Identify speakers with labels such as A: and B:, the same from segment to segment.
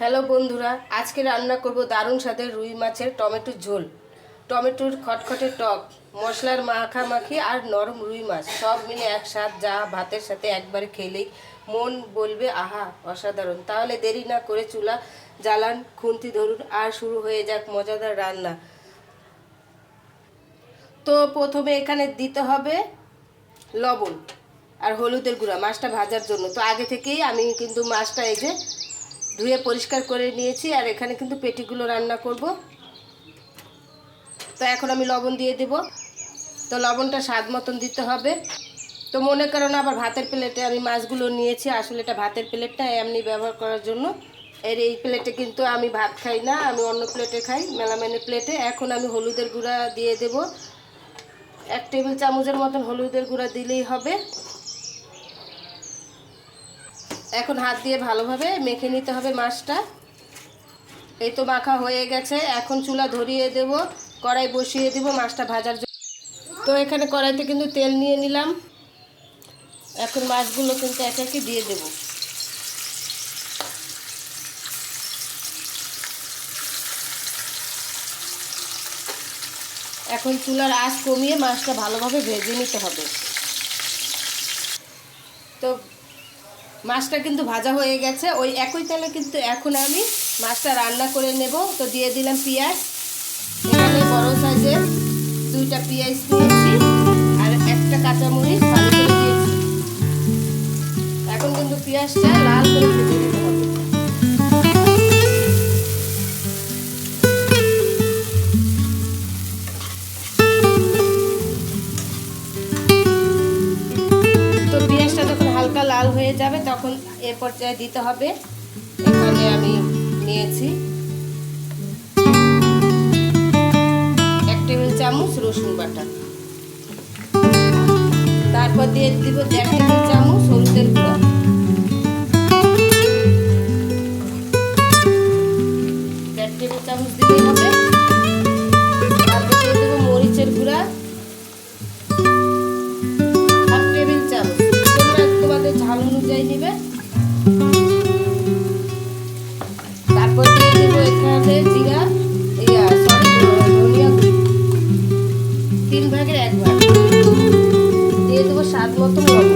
A: Hello বন্ধুরা, আজকে রান্না করব দারুণ স্বাদের রুই মাছের টমেটোর ঝোল। টমেটোর খটখটে টক, মশলার মাখামাখি আর নরম রুই মাছ, সব মিলে একসাথ যা ভাতের সাথে একবারে খেলেই মন বলবে, আহা, অসাধারণ। তাহলে দেরি না করে চুলা জ্বালান, খুন্তি ধরুন আর শুরু হয়ে যাক মজাদার রান্না। তো প্রথমে এখানে দিতে হবে লবণ আর হলুদের গুঁড়া, মাছটা ভাজার জন্য। তো আগে থেকেই আমি কিন্তু মাছটা এই যে ধুয়ে পরিষ্কার করে নিয়েছি আর এখানে কিন্তু পেটিগুলো রান্না করব। তো এখন আমি লবণ দিয়ে দেব। তো লবণটা স্বাদ মতন দিতে হবে। তো মনে করো না, আবার ভাতের প্লেটে আমি মাছগুলো নিয়েছি। আসলে এটা ভাতের প্লেটটা, এমনি ব্যবহার করার জন্য। এর এই প্লেটে কিন্তু আমি ভাত খাই না, আমি অন্য প্লেটে খাই মেলামেনের প্লেটে। এখন আমি হলুদের গুঁড়া দিয়ে দেব। এক টেবিল চামচের মতন হলুদের গুঁড়া দিলেই হবে। এখন হাত দিয়ে ভালোভাবে মেখে নিতে হবে মাছটা। এই তো মাখা হয়ে গেছে। এখন চুলা ধরিয়ে দেব, কড়াই বসিয়ে দেব মাছটা ভাজার জন্য। তো এখানে কড়াইতে কিন্তু তেল নিয়ে নিলাম। এখন মাছগুলো কিন্তু একে একে দিয়ে দেব। এখন চুলার আঁচ কমিয়ে মাছটা ভালোভাবে ভেজে নিতে হবে। তো মাছটা কিন্তু ভাজা হয়ে গেছে। ওই একই তেলে কিন্তু এখন আমি মাছটা রান্না করে নেব। তো দিয়ে দিলাম পেঁয়াজ। এখানে বড় সাইজে দুইটা পেঁয়াজ দিয়েছি। আর একটা কাঁচামরিচ এখন কিন্তু পেঁয়াজটা লাল করে ভেজে যাবে, তখন এ পর্যায়ে দিতে হবে। এখানে আমি নিয়েছি এক টেবিল চামচ রসুন বাটা। তারপর দিয়ে দিব দেড় টেবিল চামচ হলুদের গুঁড়া। অনুযায়ী নেবে। তারপর দিয়ে দেবো এখানে জিরা ইয়া সরি ধনিয়া তিন ভাগের এক ভাগ। দিয়ে দেবো স্বাদ মতো লবণ।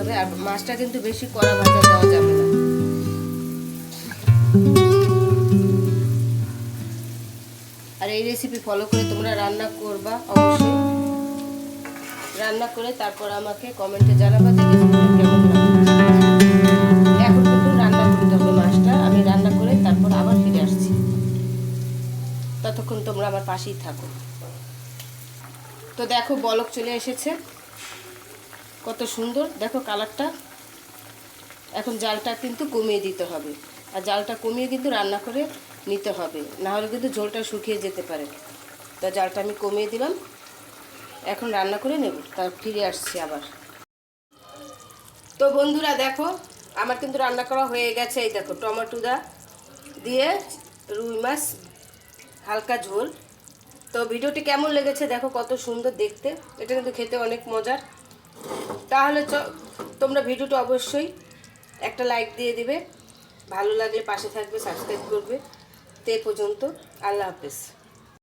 A: হবে, আর মাছটা কিন্তু বেশি কড়া ভাজা দেওয়া যাবে না। আর এই রেসিপি ফলো করে তোমরা রান্না করবা, অবশ্যই। রান্না করে তারপর আমাকে কমেন্টে জানাবা যে রান্না করতে হবে মাছটা, আমি রান্না করে তারপর আবার ফিরে আসছি। ততক্ষণ তোমরা আমার পাশেই থাকো। তো দেখো, বলক চলে এসেছে। কত সুন্দর। দেখো কালারটা। এখন জালটা কিন্তু কমিয়ে দিতে হবে। আর জালটা কমিয়ে কিন্তু রান্না করে নিতে হবে। না হলে কিন্তু ঝোলটা শুকিয়ে যেতে পারে। তো জালটা আমি কমিয়ে দিলাম। এখন রান্না করে নেব। তার ফিরে আসছি আবার। তো বন্ধুরা দেখো, আমার কিন্তু রান্না করা হয়ে গেছে। এই দেখো টমেটোদা দিয়ে রুই মাছ, হালকা ঝোল। তো ভিডিওটি কেমন লেগেছে দেখো, কত সুন্দর দেখতে। এটা কিন্তু খেতে অনেক মজার। তাহলে চ, তোমরা ভিডিওটা অবশ্যই একটা লাইক দিয়ে দিবে। ভালো লাগলে পাশে থাকবে সাবস্ক্রাইব করবে। তে পর্যন্ত আল্লাহ হাফেজ।